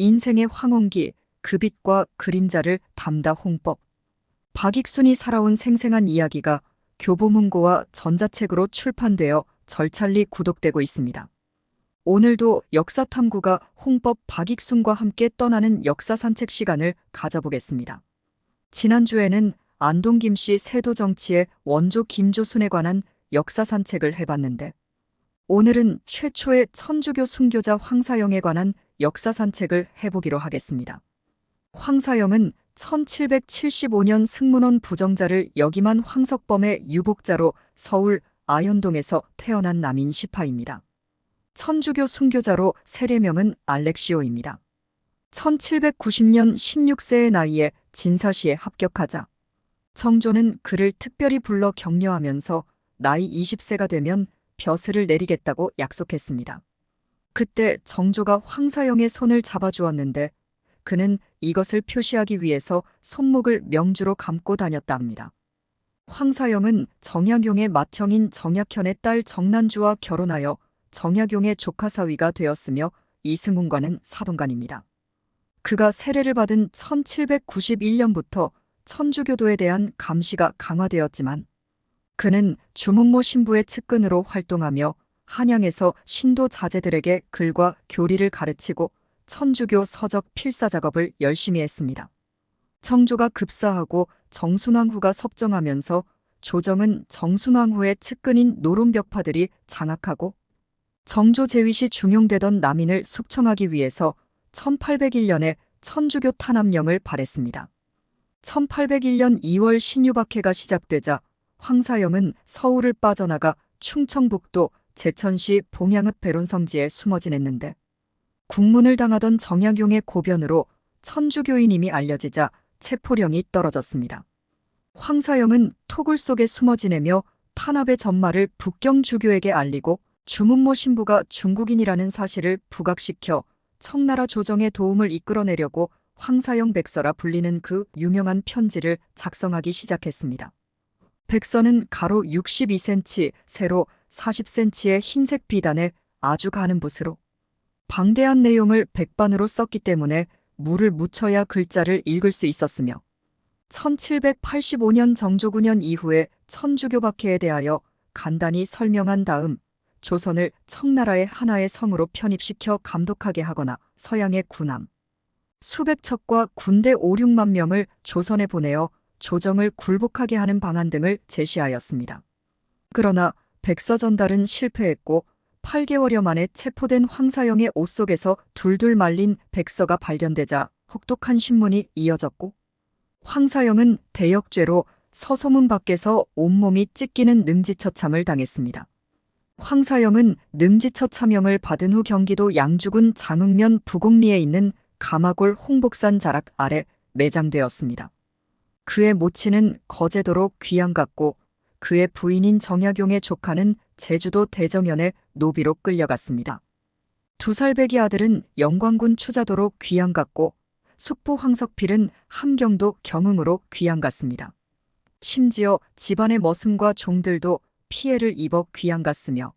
인생의 황혼기, 그 빛과 그림자를 담다 홍법. 박익순이 살아온 생생한 이야기가 교보문고와 전자책으로 출판되어 절찬리 구독되고 있습니다. 오늘도 역사탐구가 홍법 박익순과 함께 떠나는 역사 산책 시간을 가져보겠습니다. 지난주에는 안동 김씨 세도 정치의 원조 김조순에 관한 역사 산책을 해봤는데 오늘은 최초의 천주교 순교자 황사영에 관한 역사 산책을 해보기로 하겠습니다. 황사영은 1775년 승문원 부정자를 역임한 황석범의 유복자로 서울 아현동에서 태어난 남인 시파입니다. 천주교 순교자로 세례명은 알렉시오입니다. 1790년 16세의 나이에 진사시에 합격하자 정조는 그를 특별히 불러 격려하면서 나이 20세가 되면 벼슬을 내리겠다고 약속했습니다. 그때 정조가 황사영의 손을 잡아주었는데 그는 이것을 표시하기 위해서 손목을 명주로 감고 다녔다 합니다. 황사영은 정약용의 맏형인 정약현의 딸 정난주와 결혼하여 정약용의 조카 사위가 되었으며 이승훈과는 사돈간입니다. 그가 세례를 받은 1791년부터 천주교도에 대한 감시가 강화되었지만 그는 주문모 신부의 측근으로 활동하며 한양에서 신도 자제들에게 글과 교리를 가르치고 천주교 서적 필사 작업을 열심히 했습니다. 청조가 급사하고 정순왕후가 섭정하면서 조정은 정순왕후의 측근인 노론벽파들이 장악하고 정조 제위시 중용되던 남인을 숙청하기 위해서 1801년에 천주교 탄압령을 발했습니다. 1801년 2월 신유박해가 시작되자 황사영은 서울을 빠져나가 충청북도 제천시 봉양읍 배론 성지에 숨어 지냈는데 국문을 당하던 정약용의 고변으로 천주교인임이 알려지자 체포령이 떨어졌습니다. 황사영은 토굴 속에 숨어 지내며 탄압의 전말을 북경주교에게 알리고 주문모 신부가 중국인이라는 사실을 부각시켜 청나라 조정의 도움을 이끌어내려고 황사영 백서라 불리는 그 유명한 편지를 작성하기 시작했습니다. 백서는 가로 62cm, 세로 40cm의 흰색 비단에 아주 가는 붓으로 방대한 내용을 백반으로 썼기 때문에 물을 묻혀야 글자를 읽을 수 있었으며 1785년 정조 9년 이후에 천주교 박해에 대하여 간단히 설명한 다음 조선을 청나라의 하나의 성으로 편입시켜 감독하게 하거나 서양의 군함, 수백 척과 군대 5, 6만 명을 조선에 보내어 조정을 굴복하게 하는 방안 등을 제시하였습니다. 그러나 백서 전달은 실패했고 8개월여 만에 체포된 황사영의 옷 속에서 둘둘 말린 백서가 발견되자 혹독한 신문이 이어졌고 황사영은 대역죄로 서소문 밖에서 온몸이 찢기는 능지처참을 당했습니다. 황사영은 능지처참형을 받은 후 경기도 양주군 장흥면 부곡리에 있는 가마골 홍복산 자락 아래 매장되었습니다. 그의 모친은 거제도로 귀양 갔고 그의 부인인 정약용의 조카는 제주도 대정연에 노비로 끌려갔습니다. 두 살배기 아들은 영광군 추자도로 귀양 갔고 숙부 황석필은 함경도 경흥으로 귀양 갔습니다. 심지어 집안의 머슴과 종들도 피해를 입어 귀양 갔으며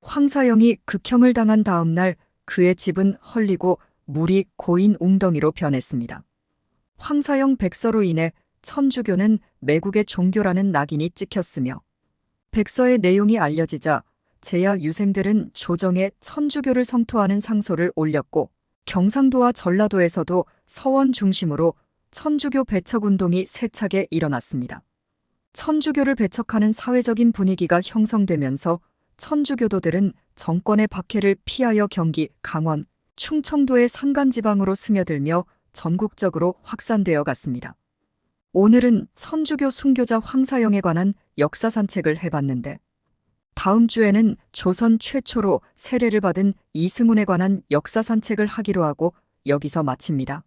황사영이 극형을 당한 다음 날 그의 집은 헐리고 물이 고인 웅덩이로 변했습니다. 황사영 백서로 인해 천주교는 매국의 종교라는 낙인이 찍혔으며 백서의 내용이 알려지자 제야 유생들은 조정에 천주교를 성토하는 상소를 올렸고 경상도와 전라도에서도 서원 중심으로 천주교 배척 운동이 세차게 일어났습니다. 천주교를 배척하는 사회적인 분위기가 형성되면서 천주교도들은 정권의 박해를 피하여 경기, 강원, 충청도의 산간지방으로 스며들며 전국적으로 확산되어 갔습니다. 오늘은 천주교 순교자 황사영에 관한 역사 산책을 해봤는데 다음 주에는 조선 최초로 세례를 받은 이승훈에 관한 역사 산책을 하기로 하고 여기서 마칩니다.